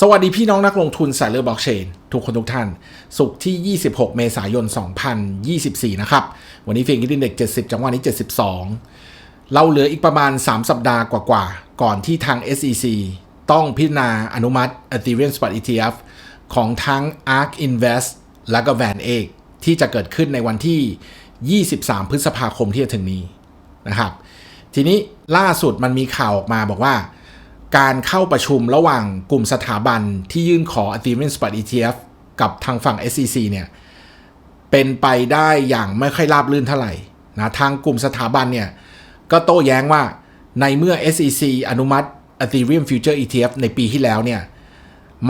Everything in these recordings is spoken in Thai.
สวัสดีพี่น้องนักลงทุนสายเลือดบล็อกเชนทุกคนทุกท่าน สุขที่ 26 เมษายน 2024 นะครับ วันนี้เฟียงกินเด็ก 70 จังหวะนี้ 72 เราเหลืออีกประมาณ 3 สัปดาห์กว่าๆก่อนที่ทาง SEC ต้องพิจารณาอนุมัติ Ethereum Spot ETF ของทั้ง ARK Invest และก็ Van e g ที่จะเกิดขึ้นในวันที่ 23 พฤษภาคมที่จะถึงนี้นะครับ ทีนี้ล่าสุดมันมีข่าวออกมาบอกว่า การเข้าประชุมระหว่างกลุ่มสถาบันที่ยื่นขอ Ethereum Spot ETF กับทางฝั่ง SEC เนี่ย เป็นไปได้อย่างไม่ค่อยราบรื่นเท่าไหร่นะทางกลุ่มสถาบันเนี่ย ก็โต้แย้งว่าในเมื่อ SEC อนุมัติ Ethereum Future ETF ในปีที่แล้วเนี่ย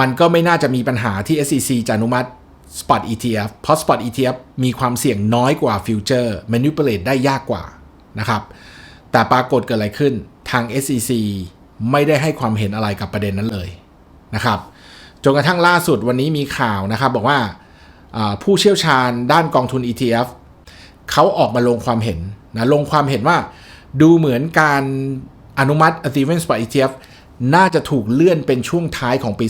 มันก็ไม่น่าจะมีปัญหาที่ SEC จะอนุมัติ Spot ETF เพราะ Spot ETF มีความเสี่ยงน้อยกว่า Future Manipulate ได้ยากกว่านะครับ แต่ปรากฏเกิดอะไรขึ้นทาง SEC ไม่ได้ให้ความเห็นอะไรกับประเด็นนั้นเลยนะครับจนกระทั่งล่าสุดวันนี้มีข่าวนะครับ บอกว่าผู้เชี่ยวชาญด้านกองทุน ETF เขาออกมาลงความเห็นนะลงความเห็นว่าดูเหมือนการอนุมัติ Ethereum Spot ETF น่าจะถูกเลื่อนเป็นช่วงท้ายของปี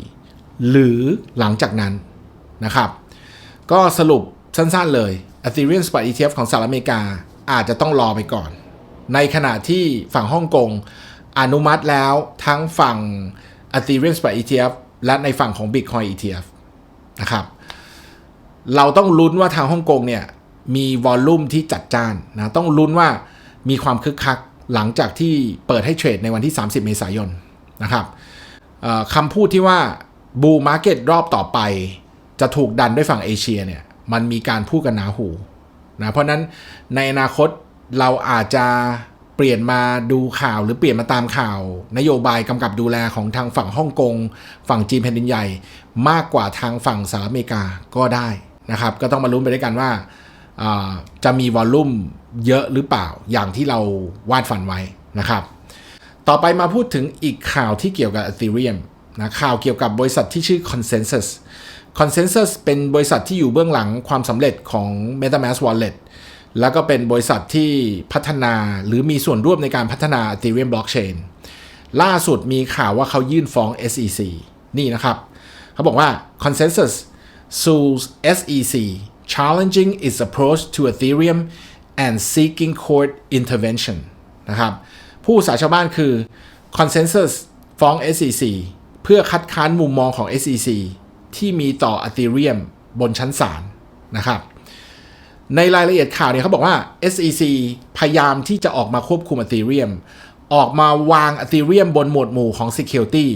2024 หรือหลังจากนั้นนะครับ ก็สรุปสั้นๆเลย Ethereum Spot ETF ของสหรัฐอเมริกาอาจจะต้องรอไปก่อน ในขณะที่ฝั่งฮ่องกง อนุมัติแล้วทั้งฝั่ง Ethereum Spot ETF และในฝั่งของ Bitcoin ETF นะครับ เราต้องลุ้นว่าทางฮ่องกงเนี่ย มีวอลลุ่มที่จัดจ้านนะ ต้องลุ้นว่ามีความคึกคักหลังจากที่เปิดให้เทรดในวันที่ 30 เมษายนนะครับคำพูดที่ว่าบูมาร์เก็ตรอบต่อไปจะถูกดันด้วยฝั่งเอเชียเนี่ย มันมีการพูดกันหนาหูนะ เพราะนั้นในอนาคตเราอาจจะ เปลี่ยนมาดูข่าวหรือเปลี่ยนมาตามข่าว นโยบายกำกับดูแลของทางฝั่งฮ่องกง ฝั่งจีนแผ่นดินใหญ่ มากกว่าทางฝั่งสหรัฐอเมริกาก็ได้นะครับ ก็ต้องมาลุ้นไปด้วยกันว่าาจะมีวอลลุ่มเยอะหรือเปล่าอย่างที่เราวาดฝันไว้นะครับ ต่อไปมาพูดถึงอีกข่าวที่เกี่ยวกับ Ethereum นะข่าวเกี่ยวกับบริษัทที่ชื่อ Consensus Consensus เป็นบริษัทที่อยู่เบื้องหลังความสำเร็จของ MetaMask Wallet แล้วก็เป็นบริษัทที่พัฒนาหรือมีส่วนร่วมในการพัฒนา Ethereum Blockchain ล่าสุดมีข่าวว่าเขายื่นฟ้อง SEC นี่นะครับ เขาบอกว่า Consensus sues SEC challenging its approach to Ethereum and seeking court intervention นะครับ ผู้สาชาวบ้านคือ Consensus ฟ้อง SEC เพื่อคัดค้านมุมมองของ SEC ที่มีต่อ Ethereum บนชั้นศาลนะครับ ในรายละเอียดข่าวเนี่ยเขาบอกว่า SEC พยายามที่จะออกมาควบคุม Ethereum ออกมาวาง Ethereum บนหมวดหมู่ของ Security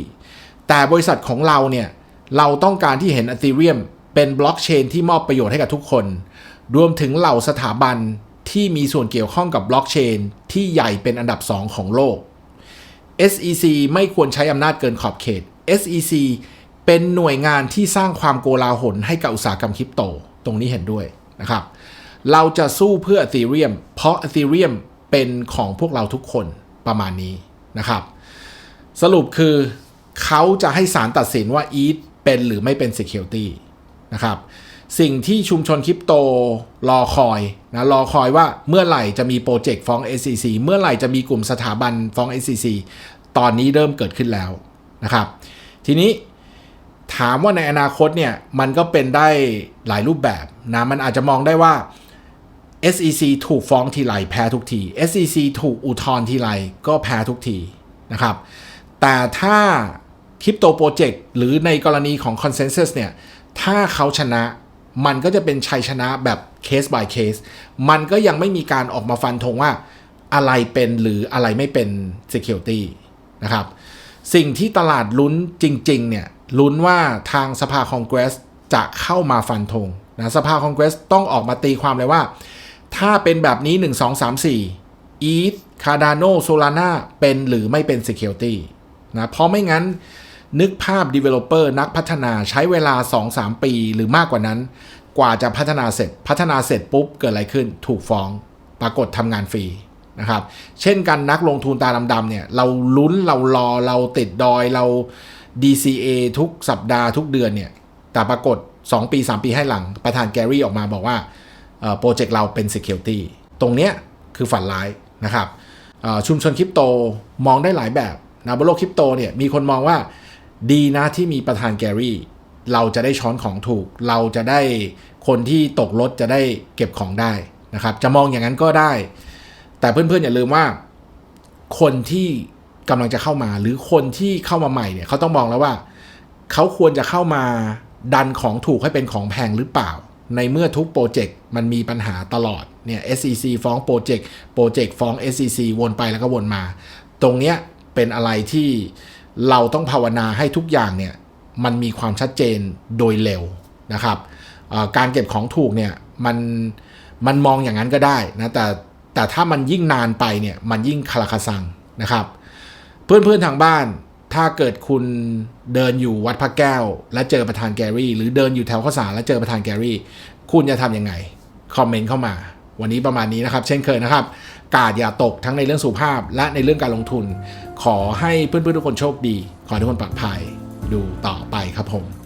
แต่บริษัทของเราเนี่ย เราต้องการที่เห็น Ethereum เป็นบล็อกเชนที่มอบประโยชน์ให้กับทุกคน รวมถึงเหล่าสถาบันที่มีส่วนเกี่ยวข้องกับบล็อกเชนที่ใหญ่เป็นอันดับ 2 ของโลก SEC ไม่ควรใช้อำนาจเกินขอบเขต SEC เป็นหน่วยงานที่สร้างความโกลาหลให้กับอุตสาหกรรมคริปโต ตรงนี้เห็นด้วยนะครับ เราจะสู้เพื่อ Ethereum เพราะ Ethereum เป็นของพวกเราทุกคนประมาณนี้นะครับ สรุปคือเขาจะให้ศาลตัดสินว่า ETH เป็นหรือไม่เป็น Security นะครับ สิ่งที่ชุมชนคริปโตรอคอยนะรอคอยว่าเมื่อไหร่จะมีโปรเจกต์ฟ้อง SEC เมื่อไหร่จะมีกลุ่มสถาบันฟ้อง SEC ตอนนี้เริ่มเกิดขึ้นแล้วนะครับ ทีนี้ถามว่าในอนาคตเนี่ยมันก็เป็นได้หลายรูปแบบนะมันอาจจะมองได้ว่า SEC ถูกฟ้องทีไรแพ้ทุกที SEC ถูกอุทธรณ์ทีไรก็แพ้ทุกทีนะครับ แต่ถ้าคริปโตโปรเจกต์หรือในกรณีของ Consensus เนี่ย ถ้าเขาชนะมันก็จะเป็นชัยชนะแบบเคส by เคส มันก็ยังไม่มีการออกมาฟันธงว่าอะไรเป็นหรืออะไรไม่เป็น Security นะครับ สิ่งที่ตลาดลุ้นจริง ๆ เนี่ย ลุ้นว่าทางสภาคองเกรสจะเข้ามาฟันธงนะสภาคองเกรสต้องออกมาตีความเลยว่า ถ้าเป็นแบบนี้ 1 2 3 4 ETH Cardano Solana เป็นหรือไม่เป็น Security นะเพราะไม่งั้นนึกภาพ Developer นักพัฒนาใช้เวลา 2-3 ปีหรือมากกว่านั้น กว่าจะพัฒนาเสร็จพัฒนาเสร็จปุ๊บเกิดอะไรขึ้นถูกฟ้อง ปรากฏทำงานฟรีนะครับเช่นกันนักลงทุนตาดำๆเนี่ยเราลุ้นเรารอเราติดดอยเรา DCA ทุกสัปดาห์ทุกเดือนเนี่ยแต่ปรากฏ 2 ปี 3 ปีให้หลังประธานแกรี่ออกมาบอกว่า โปรเจกต์เราเป็น Security ตรงเนี้ยคือฝันร้ายนะครับชุมชนคริปโตมองได้หลายแบบนะบนโลกคริปโตเนี่ยมีคนมองว่าดีนะที่มีประธานแกรี่ เราจะได้ช้อนของถูก เราจะได้คนที่ตกรถจะได้เก็บของได้นะครับจะมองอย่างนั้นก็ได้ แต่เพื่อนๆอย่าลืมว่า คนที่กำลังจะเข้ามา หรือคนที่เข้ามาใหม่เนี่ยเขาต้องมองแล้วว่า เขาควรจะเข้ามาดันของถูกให้เป็นของแพงหรือเปล่า ในเมื่อทุกโปรเจกต์มันมีปัญหาตลอดเนี่ย SEC ฟ้องโปรเจกต์โปรเจกต์ฟ้อง SEC วนไปแล้วก็วนมา ตรงเนี้ยเป็นอะไรที่เราต้องภาวนาให้ทุกอย่างเนี่ยมันมีความชัดเจนโดยเร็วนะครับการเก็บของถูกเนี่ยมันมันมองอย่างนั้นก็ได้นะแต่แต่ถ้ามันยิ่งนานไปเนี่ยมันยิ่งคาราคาซังนะครับ เพื่อนๆทางบ้าน ถ้าเกิดคุณเดินอยู่วัดพระแก้ว และเจอประธานแกรี่ หรือเดินอยู่แถวข้าวสารและเจอประธานแกรี่ คุณจะทำยังไง คอมเมนต์เข้ามา วันนี้ประมาณนี้นะครับ เช่นเคยนะครับ กาดอย่าตกทั้งในเรื่องสุขภาพ และในเรื่องการลงทุน ขอให้เพื่อนๆทุกคนโชคดี ขอทุกคนปลอดภัยดูต่อไปครับผม